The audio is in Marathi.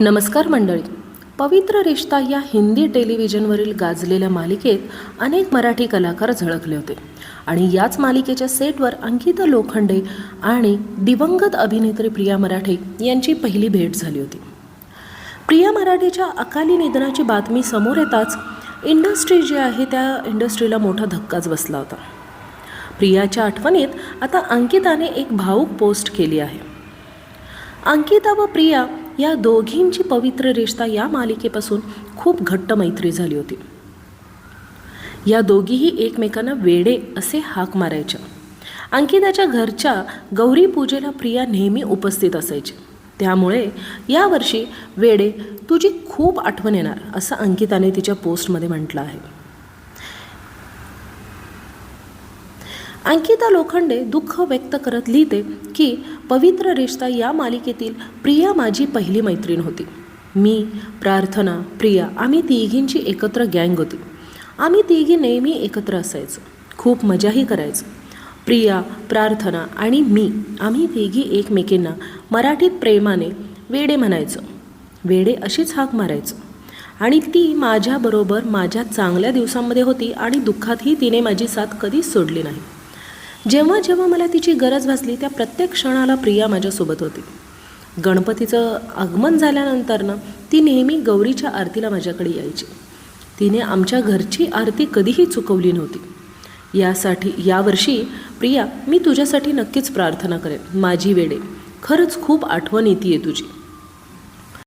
नमस्कार मंडळी. पवित्र रिश्ता या हिंदी टेलिव्हिजनवरील गाजलेल्या मालिकेत अनेक मराठी कलाकार झळकले होते. आणि याच मालिकेच्या सेटवर अंकिता लोखंडे आणि दिवंगत अभिनेत्री प्रिया मराठे यांची पहिली भेट झाली होती. प्रिया मराठेच्या अकाली निधनाची बातमी समोर येताच इंडस्ट्री जी आहे त्या इंडस्ट्रीला मोठा धक्काच बसला होता. प्रियाच्या आठवणीत आता अंकिताने एक भाऊक पोस्ट केली आहे. अंकिता व प्रिया या दोघींची पवित्र रिश्ता या मालिकेपासून खूप घट्ट मैत्री झाली होती. या दोघीही एकमेकांना वेडे असे हाक मारायच्या अंकिताच्या घरच्या गौरी पूजेला प्रिया नेहमी उपस्थित असायची. त्यामुळे यावर्षी वेडे तुझी खूप आठवण येणार असं अंकिताने तिच्या पोस्टमध्ये म्हटलं आहे. अंकिता लोखंडे दुःख व्यक्त करत लिहिते की पवित्र रिश्ता या मालिकेतील प्रिया माझी पहिली मैत्रीण होती. मी प्रार्थना प्रिया आम्ही तिघींची एकत्र गँग होती. आम्ही तिघी नेहमी एकत्र असायचो. खूप मजाही करायचो. प्रिया प्रार्थना आणि मी आम्ही तिघी एकमेकींना मराठीत प्रेमाने वेडे म्हणायचो. वेडे अशीच हाक मारायचो. आणि ती माझ्याबरोबर माझ्या चांगल्या दिवसांमध्ये होती आणि दुःखातही तिने माझी साथ कधीच सोडली नाही. जेव्हा जेव्हा मला तिची गरज भासली त्या प्रत्येक क्षणाला प्रिया माझ्यासोबत होती. गणपतीचं आगमन झाल्यानंतरनं ती नेहमी गौरीच्या आरतीला माझ्याकडे यायची. तिने आमच्या घरची आरती कधीही चुकवली नव्हती. यासाठी यावर्षी प्रिया मी तुझ्यासाठी नक्कीच प्रार्थना करेन. माझी वेडे. खरंच खूप आठवण येते तुझी.